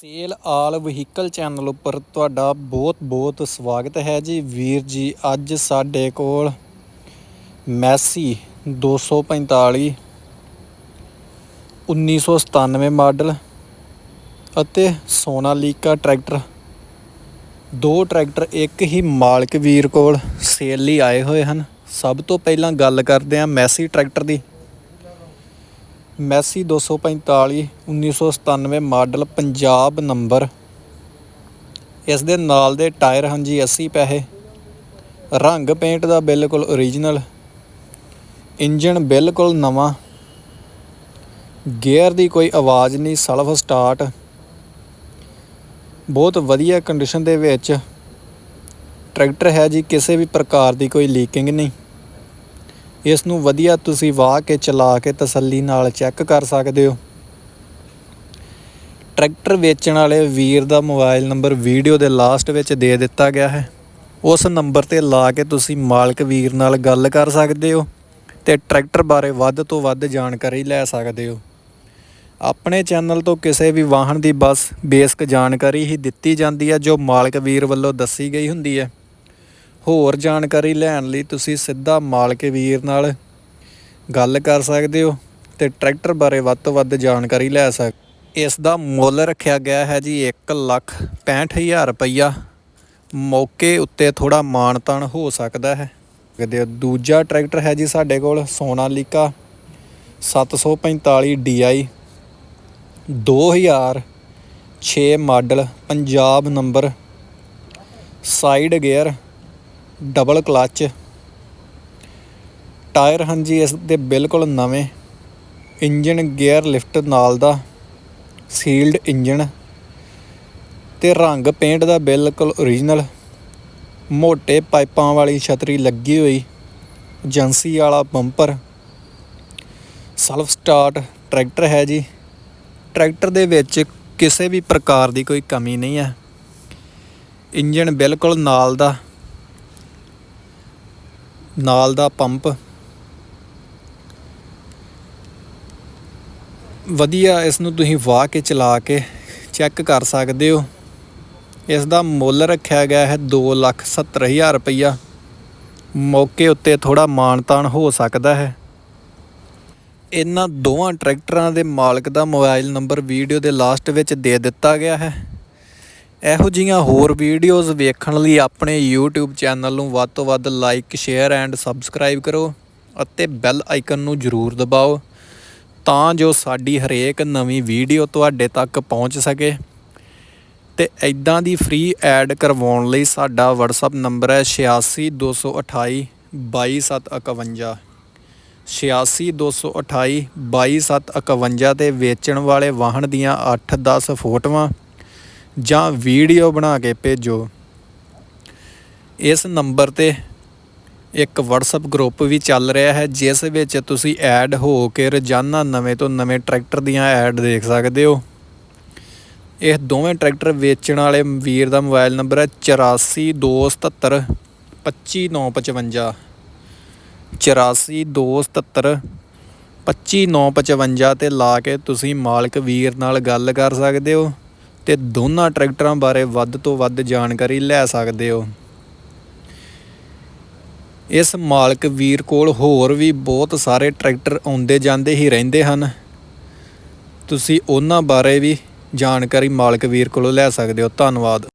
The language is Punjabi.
ਸੇਲ ਆਲ ਵਹੀਕਲ ਚੈਨਲ ਉੱਪਰ ਤੁਹਾਡਾ ਬਹੁਤ-ਬਹੁਤ ਸਵਾਗਤ ਹੈ ਜੀ। ਵੀਰ ਜੀ, ਅੱਜ ਸਾਡੇ ਕੋਲ ਮੈਸੀ 245 1997 ਮਾਡਲ ਅਤੇ ਸੋਨਾਲੀਕਾ ਟਰੈਕਟਰ। ਦੋ ਟਰੈਕਟਰ ਇੱਕ ਹੀ ਮਾਲਕ ਵੀਰ ਕੋਲ ਸੇਲ ਲਈ ਆਏ ਹੋਏ ਹਨ। ਸਭ ਤੋਂ ਪਹਿਲਾਂ ਗੱਲ ਕਰਦੇ ਹਾਂ ਮੈਸੀ ਟਰੈਕਟਰ ਦੀ। Massey 245 1997 model Punjab number. ਇਸ ਦੇ ਨਾਲ ਦੇ ਟਾਇਰ ਹਨ ਜੀ 80 ਪੈਸੇ। ਰੰਗ ਪੇਂਟ ਦਾ ਬਿਲਕੁਲ ਓਰੀਜਨਲ ਇੰਜਨ ਬਿਲਕੁਲ ਨਵਾਂ। ਗੇਅਰ ਦੀ ਕੋਈ ਆਵਾਜ਼ ਨਹੀਂ, ਸਲਫ ਸਟਾਰਟ। ਬਹੁਤ ਵਧੀਆ ਕੰਡੀਸ਼ਨ ਦੇ ਵਿੱਚ। ਟਰੈਕਟਰ ਹੈ ਜੀ, ਕਿਸੇ ਵੀ ਪ੍ਰਕਾਰ ਦੀ ਕੋਈ ਲੀਕਿੰਗ ਨਹੀਂ। ਇਸ ਨੂੰ ਵਧੀਆ ਤੁਸੀਂ ਵਾਹ ਕੇ ਚਲਾ ਕੇ ਤਸੱਲੀ ਨਾਲ ਚੈੱਕ ਕਰ ਸਕਦੇ ਹੋ। ਟਰੈਕਟਰ ਵੇਚਣ ਵਾਲੇ ਵੀਰ ਦਾ ਮੋਬਾਈਲ ਨੰਬਰ ਵੀਡੀਓ ਦੇ ਲਾਸਟ ਵਿੱਚ ਦੇ ਦਿੱਤਾ ਗਿਆ ਹੈ। ਉਸ ਨੰਬਰ ਤੇ ਲਾ ਕੇ ਤੁਸੀਂ ਮਾਲਕ ਵੀਰ ਨਾਲ ਗੱਲ ਕਰ ਸਕਦੇ ਹੋ ਤੇ ਟਰੈਕਟਰ ਬਾਰੇ ਵੱਧ ਤੋਂ ਵੱਧ ਜਾਣਕਾਰੀ ਲੈ ਸਕਦੇ ਹੋ। ਆਪਣੇ ਚੈਨਲ ਤੋਂ ਕਿਸੇ ਵੀ ਵਾਹਨ ਦੀ ਬਸ ਬੇਸਿਕ ਜਾਣਕਾਰੀ ਹੀ ਦਿੱਤੀ ਜਾਂਦੀ ਹੈ, ਜੋ ਮਾਲਕ ਵੀਰ ਵੱਲੋਂ ਦੱਸੀ ਗਈ ਹੁੰਦੀ ਹੈ। ਹੋਰ ਜਾਣਕਾਰੀ ਲੈਣ ਲਈ ਤੁਸੀਂ ਸਿੱਧਾ ਮਾਲਕ ਵੀਰ ਨਾਲ ਗੱਲ ਕਰ ਸਕਦੇ ਹੋ ਤੇ ਟਰੈਕਟਰ ਬਾਰੇ ਵੱਧ ਤੋਂ ਵੱਧ ਜਾਣਕਾਰੀ ਲੈ ਸਕਦੇ ਇਸ ਦਾ ਮੁੱਲ ਰੱਖਿਆ ਗਿਆ ਹੈ ਜੀ 1 ਲੱਖ 65000 ਰੁਪਈਆ। ਮੌਕੇ ਉੱਤੇ ਥੋੜਾ ਮਾਨਤਾਨ ਹੋ ਸਕਦਾ ਹੈ। ਤੇ ਦੂਜਾ ਟਰੈਕਟਰ ਹੈ ਜੀ ਸਾਡੇ ਕੋਲ, Sonalika 745 DI 2006 model, Punjab number, side gear double clutch tyre ਹਨ ਜੀ ਇਸ ਦੇ ਬਿਲਕੁਲ ਨਵੇਂ ਇੰਜਨ ਗੇਅਰ ਲਿਫਟ ਨਾਲ ਦਾ ਸੀਲਡ ਇੰਜਨ ਤੇ ਰੰਗ ਪੇਂਟ ਦਾ ਬਿਲਕੁਲ ਓਰੀਜਨਲ ਮੋٹے ਪਾਈਪਾਂ ਵਾਲੀ ਛਤਰੀ ਲੱਗੀ ਹੋਈ ਏਜੰਸੀ ਵਾਲਾ ਬੰਪਰ ਸੈਲਫ ਸਟਾਰਟ ਟਰੈਕਟਰ ਹੈ ਜੀ। ਟਰੈਕਟਰ ਦੇ ਵਿੱਚ ਕਿਸੇ ਵੀ ਪ੍ਰਕਾਰ ਦੀ ਕੋਈ ਕਮੀ ਨਹੀਂ ਹੈ। ਇੰਜਨ ਬਿਲਕੁਲ ਨਾਲ ਦਾ ਨਾਲ ਦਾ ਪੰਪ। ਵਧੀਆ ਇਸ ਨੂੰ ਤੁਸੀਂ ਵਾਹ ਕੇ ਚਲਾ ਕੇ ਚੈੱਕ ਕਰ ਸਕਦੇ ਹੋ। ਇਸ ਦਾ ਮੁੱਲ ਰੱਖਿਆ ਗਿਆ ਹੈ 270000 ਰੁਪਈਆ। ਮੌਕੇ ਉੱਤੇ ਥੋੜਾ ਮਾਨਤਾਨ ਹੋ ਸਕਦਾ ਹੈ। ਇਹਨਾਂ ਦੋਵਾਂ ਟਰੈਕਟਰਾਂ ਦੇ ਮਾਲਕ ਦਾ ਮੋਬਾਈਲ ਨੰਬਰ ਵੀਡੀਓ ਦੇ ਲਾਸਟ ਵਿੱਚ ਦੇ ਦਿੱਤਾ ਗਿਆ ਹੈ। ਇਹੋ ਜੀਆਂ ਹੋਰ ਵੀਡੀਓਜ਼ ਵੇਖਣ ਲਈ ਆਪਣੇ YouTube ਚੈਨਲ ਨੂੰ ਵੱਧ ਤੋਂ ਵੱਧ ਲਾਈਕ ਸ਼ੇਅਰ ਐਂਡ ਸਬਸਕ੍ਰਾਈਬ ਕਰੋ ਅਤੇ ਬੈਲ ਆਈਕਨ ਨੂੰ ਜ਼ਰੂਰ ਦਬਾਓ ਤਾਂ ਜੋ ਸਾਡੀ ਹਰੇਕ ਨਵੀਂ ਵੀਡੀਓ ਤੁਹਾਡੇ ਤੱਕ ਪਹੁੰਚ ਸਕੇ। ਤੇ ਐਦਾਂ ਦੀ ਫ੍ਰੀ ਐਡ ਕਰਵਾਉਣ ਲਈ ਸਾਡਾ WhatsApp ਨੰਬਰ ਹੈ 86228 22751 86228 22751 ਤੇ ਵੇਚਣ ਵਾਲੇ ਵਾਹਨ ਦੀਆਂ 8-10 ਫੋਟੋਆਂ ਜਾਂ ਵੀਡੀਓ ਬਣਾ ਕੇ ਭੇਜੋ। ਇਸ ਨੰਬਰ ਤੇ ਇੱਕ WhatsApp ਗਰੁੱਪ ਵੀ ਚੱਲ ਰਿਹਾ ਹੈ, ਜਿਸ ਵਿੱਚ ਤੁਸੀਂ ਐਡ ਹੋ ਕੇ ਰੋਜ਼ਾਨਾ ਨਵੇਂ ਤੋਂ ਨਵੇਂ ਟਰੈਕਟਰ ਦੀਆਂ ਐਡ ਦੇਖ ਸਕਦੇ ਹੋ। ਇਹ ਦੋਵੇਂ ਟਰੈਕਟਰ ਵੇਚਣ ਵਾਲੇ ਵੀਰ ਦਾ ਮੋਬਾਈਲ ਨੰਬਰ ਹੈ 8427 25955 8427 25955 ਤੇ ਲਾ ਕੇ ਤੁਸੀਂ ਮਾਲਕ ਵੀਰ ਨਾਲ ਗੱਲ ਕਰ ਸਕਦੇ ਹੋ। ਤੇ ਦੋਨਾਂ ਟਰੈਕਟਰਾਂ ਬਾਰੇ ਵੱਧ ਤੋਂ ਵੱਧ ਜਾਣਕਾਰੀ ਲੈ ਸਕਦੇ ਹੋ। ਇਸ ਮਾਲਕ ਵੀਰ ਕੋਲ ਹੋਰ ਵੀ ਬਹੁਤ ਸਾਰੇ ਟਰੈਕਟਰ ਆਉਂਦੇ ਜਾਂਦੇ ਹੀ ਰਹਿੰਦੇ ਹਨ। ਤੁਸੀਂ ਉਹਨਾਂ ਬਾਰੇ ਵੀ ਜਾਣਕਾਰੀ ਮਾਲਕ ਵੀਰ ਕੋਲੋਂ ਲੈ ਸਕਦੇ ਹੋ। ਧੰਨਵਾਦ।